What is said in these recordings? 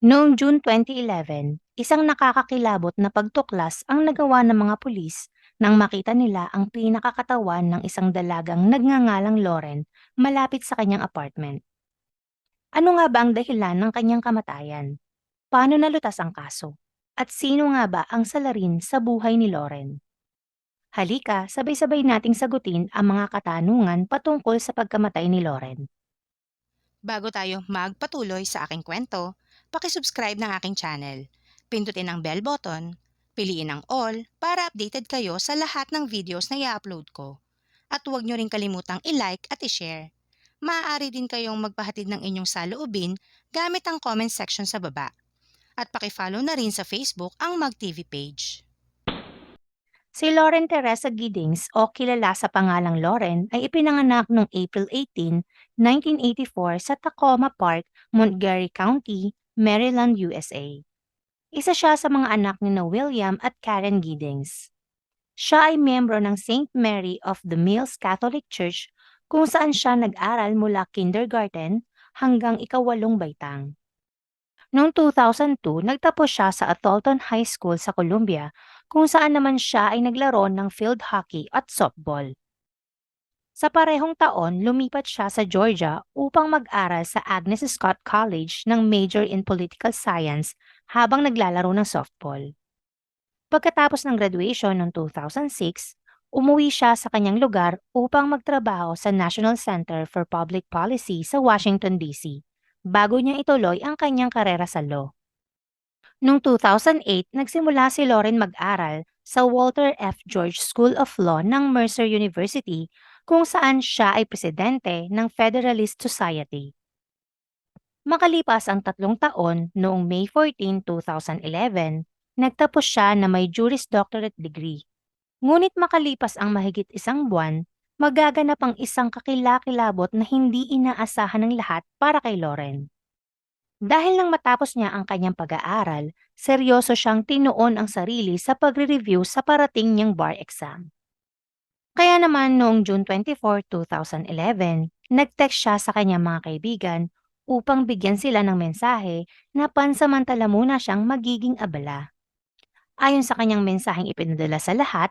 Noong June 2011, isang nakakakilabot na pagtuklas ang nagawa ng mga pulis nang makita nila ang pinakakatawan ng isang dalagang nagngangalang Lauren malapit sa kanyang apartment. Ano nga ba ang dahilan ng kanyang kamatayan? Paano nalutas ang kaso? At sino nga ba ang salarin sa buhay ni Lauren? Halika, sabay-sabay nating sagutin ang mga katanungan patungkol sa pagkamatay ni Lauren. Bago tayo magpatuloy sa aking kwento, pakisubscribe ng aking channel. Pindutin ang bell button, piliin ang all para updated kayo sa lahat ng videos na i-upload ko. At huwag nyo rin kalimutang i-like at i-share. Maaari din kayong magpahatid ng inyong saloobin gamit ang comment section sa baba. At pakifollow na rin sa Facebook ang MagTV page. Si Lauren Teresa Giddings o kilala sa pangalang Lauren ay ipinanganak noong April 18, 1984 sa Tacoma Park, Montgomery County, Maryland, USA. Isa siya sa mga anak ni na William at Karen Giddings. Siya ay miyembro ng St. Mary of the Mills Catholic Church kung saan siya nag-aral mula kindergarten hanggang ikawalong baitang. Noong 2002, nagtapos siya sa Atholton High School sa Columbia kung saan naman siya ay naglaro ng field hockey at softball. Sa parehong taon, lumipat siya sa Georgia upang mag-aral sa Agnes Scott College ng major in political science habang naglalaro ng softball. Pagkatapos ng graduation noong 2006, umuwi siya sa kanyang lugar upang magtrabaho sa National Center for Public Policy sa Washington, D.C. bago niya ituloy ang kanyang karera sa law. Noong 2008, nagsimula si Lauren mag-aral sa Walter F. George School of Law ng Mercer University kung saan siya ay presidente ng Federalist Society. Makalipas ang tatlong taon, noong May 14, 2011, nagtapos siya na may Juris Doctorate degree. Ngunit makalipas ang mahigit isang buwan, magaganap ang isang kakilakilabot na hindi inaasahan ng lahat para kay Lauren. Dahil nang matapos niya ang kanyang pag-aaral, seryoso siyang tinuon ang sarili sa pagre-review sa parating niyang bar exam. Kaya naman noong June 24, 2011, nag-text siya sa kanyang mga kaibigan upang bigyan sila ng mensahe na pansamantala muna siyang magiging abala. Ayon sa kanyang mensaheng ipinadala sa lahat,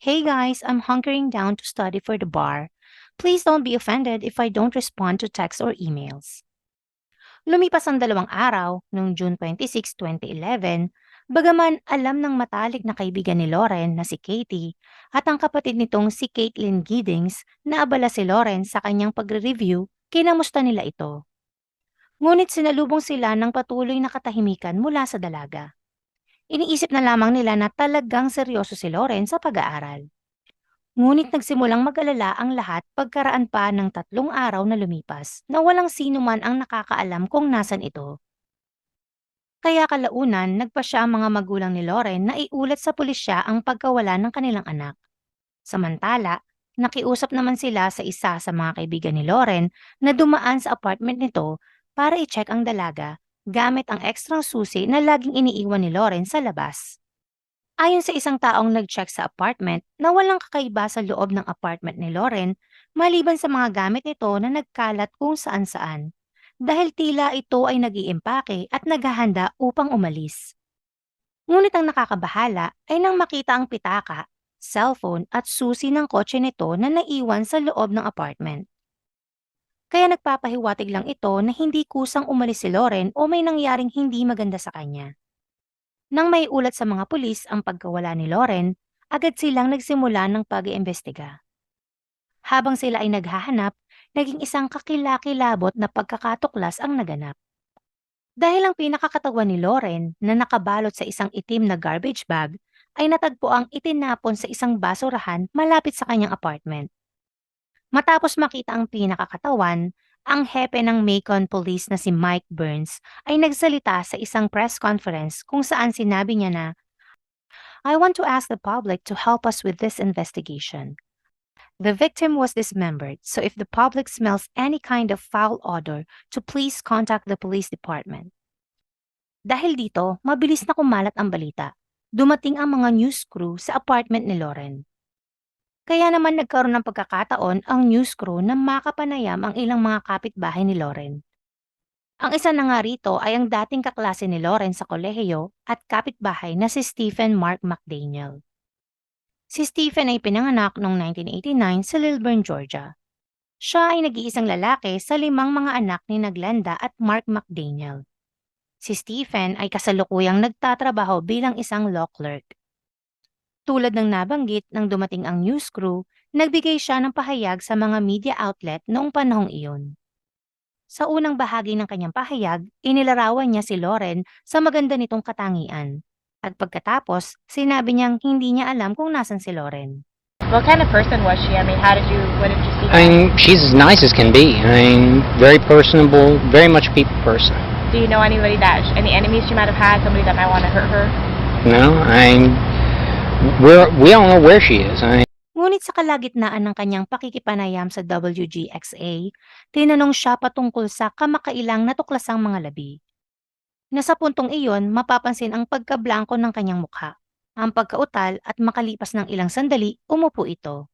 Hey guys, I'm hunkering down to study for the bar. Please don't be offended if I don't respond to texts or emails. Lumipas ang dalawang araw, noong June 26, 2011, bagaman alam ng matalik na kaibigan ni Lauren na si Katie at ang kapatid nitong si Caitlin Giddings na abala si Lauren sa kanyang pagre-review, kinamusta nila ito. Ngunit sinalubong sila ng patuloy na katahimikan mula sa dalaga. Iniisip na lamang nila na talagang seryoso si Lauren sa pag-aaral. Ngunit nagsimulang mag-alala ang lahat pagkaraan pa ng tatlong araw na lumipas na walang sino man ang nakakaalam kung nasan ito. Kaya kalaunan, nagpa siya ang mga magulang ni Lauren na iulat sa pulisya ang pagkawala ng kanilang anak. Samantala, nakiusap naman sila sa isa sa mga kaibigan ni Lauren na dumaan sa apartment nito para i-check ang dalaga gamit ang ekstrang susi na laging iniiwan ni Lauren sa labas. Ayon sa isang taong nag-check sa apartment na walang kakaiba sa loob ng apartment ni Lauren maliban sa mga gamit nito na nagkalat kung saan-saan dahil tila ito ay nag-iimpake at naghahanda upang umalis. Ngunit ang nakakabahala ay nang makita ang pitaka, cellphone at susi ng kotse nito na naiwan sa loob ng apartment. Kaya nagpapahiwatig lang ito na hindi kusang umalis si Lauren o may nangyaring hindi maganda sa kanya. Nang may ulat sa mga pulis ang pagkawala ni Lauren, agad silang nagsimula ng pag-iimbestiga. Habang sila ay naghahanap, naging isang kakilakilabot na pagkakatuklas ang naganap. Dahil ang pinakakatawan ni Lauren na nakabalot sa isang itim na garbage bag ay natagpo ang itinapon sa isang basurahan malapit sa kanyang apartment. Matapos makita ang pinakakatawan, ang hepe ng Macon Police na si Mike Burns ay nagsalita sa isang press conference kung saan sinabi niya na, I want to ask the public to help us with this investigation. The victim was dismembered, so if the public smells any kind of foul odor, to please contact the police department. Dahil dito, mabilis na kumalat ang balita. Dumating ang mga news crew sa apartment ni Lauren. Kaya naman nagkaroon ng pagkakataon ang news crew na makapanayam ang ilang mga kapitbahay ni Lauren. Ang isa na nga rito ay ang dating kaklase ni Lauren sa kolehiyo at kapitbahay na si Stephen Mark McDaniel. Si Stephen ay pinanganak noong 1989 sa Lilburn, Georgia. Siya ay nag-iisang lalaki sa limang mga anak ni Naglanda at Mark McDaniel. Si Stephen ay kasalukuyang nagtatrabaho bilang isang law clerk. Tulad ng nabanggit nang dumating ang news crew, nagbigay siya ng pahayag sa mga media outlet noong panahong iyon. Sa unang bahagi ng kanyang pahayag, inilarawan niya si Lauren sa maganda nitong katangian. At pagkatapos, sinabi niyang hindi niya alam kung nasan si Lauren. What kind of person was she? I mean, how did you, what did you see? I mean, she's as nice as can be. I mean, very personable, very much a people person. Do you know anybody that, any enemies she might have had, somebody that might want to hurt her? No, I we're we don't know where she is. I Ngunit sa kalagitnaan ng kanyang pakikipanayam sa WGXA, tinanong siya patungkol sa kamakailang natuklasang mga labi. Nasa puntong iyon, mapapansin ang pagkablangko ng kanyang mukha, ang pagkautal at makalipas ng ilang sandali, umupo ito.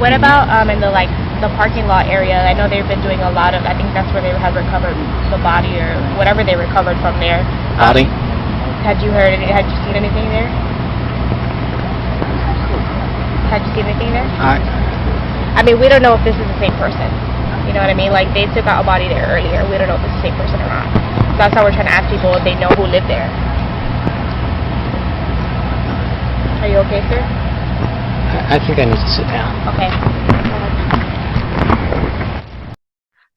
What about um in the like the parking lot area? I know they've been doing a lot of. I think that's where they have recovered the body or whatever they recovered from there. Um, body. Had you heard? Had you seen anything there? Had you seen anything there? I I mean, we don't know if this is the same person. You know what I mean? Like they took out a body there earlier. We don't know if it's the same person or not. That's how we're trying to ask people if they know who lived there. Are you okay, sir? I think I need to sit down. Okay.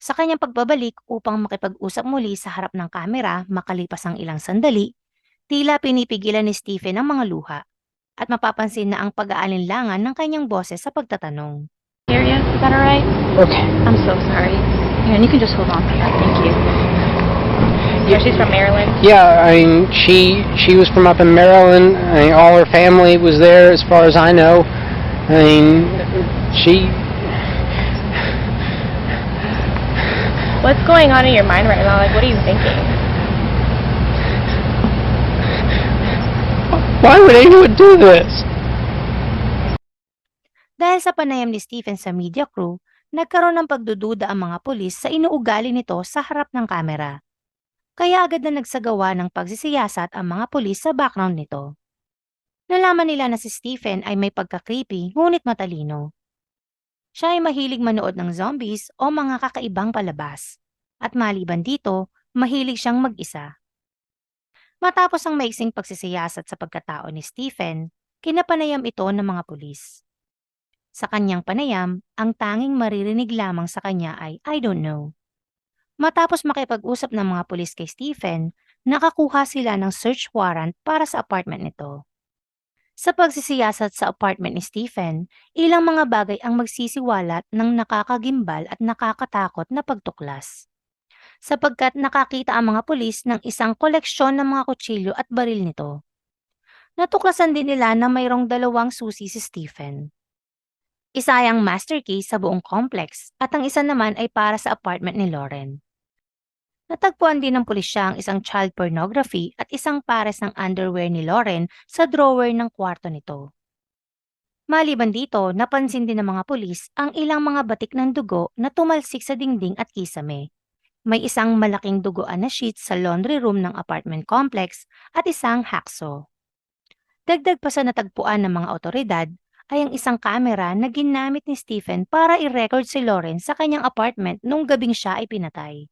Sa kanyang pagbabalik upang makipag-usap muli sa harap ng kamera makalipas ang ilang sandali, tila pinipigilan ni Stephen ang mga luha at mapapansin na ang pag-aalinlangan ng kanyang boses sa pagtatanong. Area, is that alright? Okay. I'm so sorry. Here, and you can just hold on to that. Thank you. Yeah, oh, she's from Maryland. Yeah, I mean, she she was from up in Maryland. I mean, all her family was there, as far as I know. I mean, she What's going on in your mind right now? Like, what are you thinking? why would anyone do this? Dahil sa panayam ni Stephen sa media crew, nagkaroon ng pagdududa ang mga pulis sa inuugali nito sa harap ng kamera. Kaya agad na nagsagawa ng pagsisiyasat ang mga pulis sa background nito. Nalaman nila na si Stephen ay may pagka-creepy ngunit matalino. Siya ay mahilig manood ng zombies o mga kakaibang palabas. At maliban dito, mahilig siyang mag-isa. Matapos ang maiksing pagsisiyasat sa pagkatao ni Stephen, kinapanayam ito ng mga pulis. Sa kanyang panayam, ang tanging maririnig lamang sa kanya ay I don't know. Matapos makipag-usap ng mga pulis kay Stephen, nakakuha sila ng search warrant para sa apartment nito. Sa pagsisiyasat sa apartment ni Stephen, ilang mga bagay ang magsisiwalat ng nakakagimbal at nakakatakot na pagtuklas. Sapagkat nakakita ang mga pulis ng isang koleksyon ng mga kutsilyo at baril nito. Natuklasan din nila na mayroong dalawang susi si Stephen. Isa ay ang master key sa buong complex at ang isa naman ay para sa apartment ni Lauren. Natagpuan din ng pulisya ang isang child pornography at isang pares ng underwear ni Lauren sa drawer ng kwarto nito. Maliban dito, napansin din ng mga pulis ang ilang mga batik ng dugo na tumalsik sa dingding at kisame. May isang malaking dugoan na sheet sa laundry room ng apartment complex at isang hacksaw. Dagdag pa sa natagpuan ng mga otoridad ay ang isang kamera na ginamit ni Stephen para i-record si Lauren sa kanyang apartment nung gabing siya ay pinatay.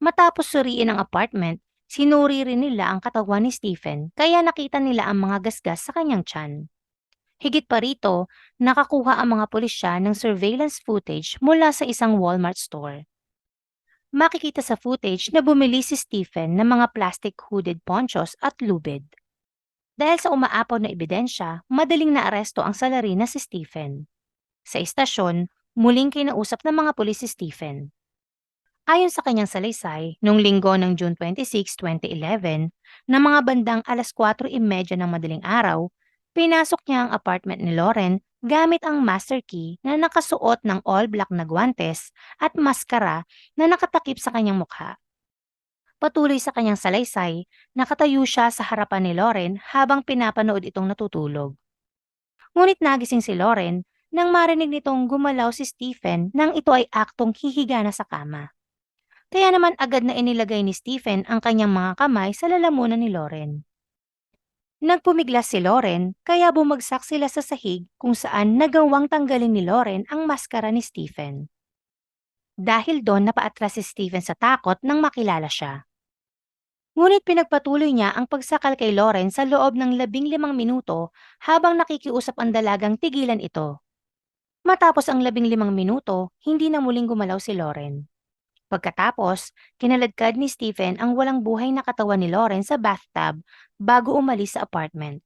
Matapos suriin ang apartment, sinuri rin nila ang katawan ni Stephen kaya nakita nila ang mga gasgas sa kanyang tiyan. Higit pa rito, nakakuha ang mga pulisya ng surveillance footage mula sa isang Walmart store. Makikita sa footage na bumili si Stephen ng mga plastic hooded ponchos at lubid. Dahil sa umaapaw na ebidensya, madaling naaresto ang salari na si Stephen. Sa istasyon, muling kinausap ng mga pulis si Stephen. Ayon sa kanyang salaysay, noong linggo ng June 26, 2011, na mga bandang alas 4.30 ng madaling araw, pinasok niya ang apartment ni Lauren gamit ang master key na nakasuot ng all-black na guantes at maskara na nakatakip sa kanyang mukha. Patuloy sa kanyang salaysay, nakatayo siya sa harapan ni Lauren habang pinapanood itong natutulog. Ngunit nagising si Lauren nang marinig nitong gumalaw si Stephen nang ito ay aktong hihiga na sa kama. Kaya naman agad na inilagay ni Stephen ang kanyang mga kamay sa lalamunan ni Lauren. Nagpumiglas si Lauren kaya bumagsak sila sa sahig kung saan nagawang tanggalin ni Lauren ang maskara ni Stephen. Dahil doon napaatras si Stephen sa takot nang makilala siya. Ngunit pinagpatuloy niya ang pagsakal kay Lauren sa loob ng labing limang minuto habang nakikiusap ang dalagang tigilan ito. Matapos ang labing limang minuto, hindi na muling gumalaw si Lauren. Pagkatapos, kinaladkad ni Stephen ang walang buhay na katawan ni Lauren sa bathtub bago umalis sa apartment.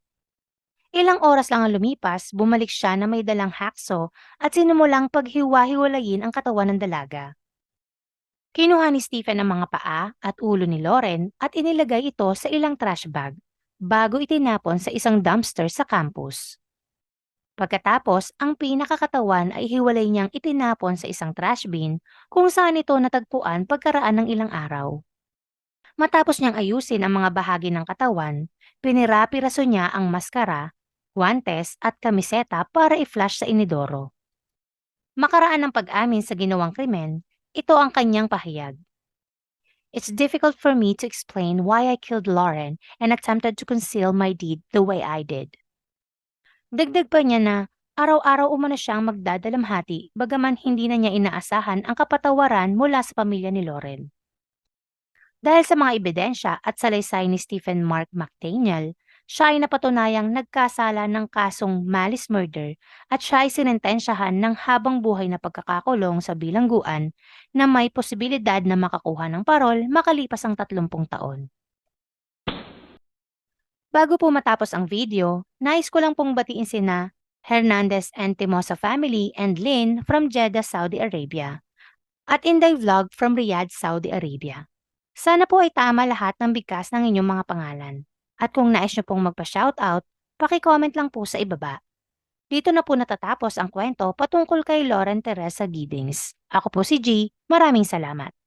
Ilang oras lang ang lumipas, bumalik siya na may dalang hakso at sinimulang paghiwa-hiwalayin ang katawan ng dalaga. Kinuha ni Stephen ang mga paa at ulo ni Lauren at inilagay ito sa ilang trash bag bago itinapon sa isang dumpster sa campus. Pagkatapos, ang pinakakatawan ay hiwalay niyang itinapon sa isang trash bin kung saan ito natagpuan pagkaraan ng ilang araw. Matapos niyang ayusin ang mga bahagi ng katawan, pinirapiraso niya ang maskara, guantes at kamiseta para i-flush sa inidoro. Makaraan ng pag-amin sa ginawang krimen, ito ang kanyang pahayag. It's difficult for me to explain why I killed Lauren and attempted to conceal my deed the way I did. Dagdag pa niya na araw-araw umano siyang magdadalamhati bagaman hindi na niya inaasahan ang kapatawaran mula sa pamilya ni Lauren. Dahil sa mga ebidensya at salaysay ni Stephen Mark McDaniel, siya ay napatunayang nagkasala ng kasong malice murder at siya ay sinentensyahan ng habang buhay na pagkakakulong sa bilangguan na may posibilidad na makakuha ng parol makalipas ang 30 taon. Bago po matapos ang video, nais ko lang pong batiin sina Hernandez and Timosa family and Lynn from Jeddah, Saudi Arabia. At Inday Vlog from Riyadh, Saudi Arabia. Sana po ay tama lahat ng bigkas ng inyong mga pangalan. At kung nais nyo pong magpa-shoutout, paki-comment lang po sa ibaba. Dito na po natatapos ang kwento patungkol kay Lauren Teresa Giddings. Ako po si G. Maraming salamat.